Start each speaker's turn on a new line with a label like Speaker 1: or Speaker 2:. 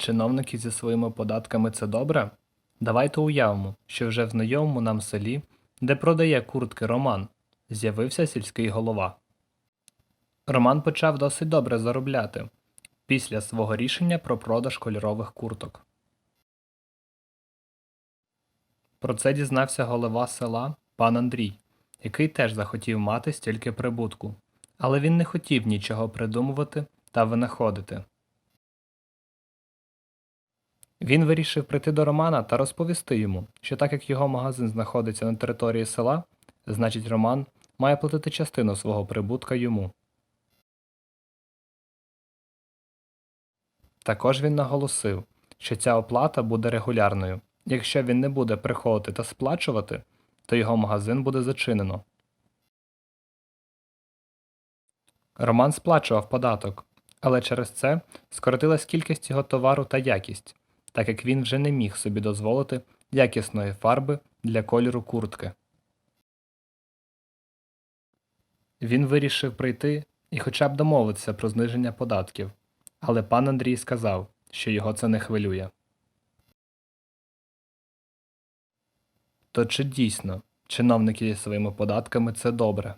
Speaker 1: чиновники зі своїми податками це добре? Давайте уявимо, що вже в знайомому нам селі, де продає куртки Роман, з'явився сільський голова. Роман почав досить добре заробляти після свого рішення про продаж кольорових курток. Про це дізнався голова села пан Андрій, який теж захотів мати стільки прибутку, але він не хотів нічого придумувати та винаходити. Він вирішив прийти до Романа та розповісти йому, що так як його магазин знаходиться на території села, значить Роман має платити частину свого прибутка йому. Також він наголосив, що ця оплата буде регулярною. Якщо він не буде приходити та сплачувати, то його магазин буде зачинено. Роман сплачував податок, але через це скоротилась кількість його товару та якість, так як він вже не міг собі дозволити якісної фарби для кольору куртки. Він вирішив прийти і хоча б домовитися про зниження податків, але пан Андрій сказав, що його це не хвилює. То чи дійсно чиновники зі своїми податками це добре?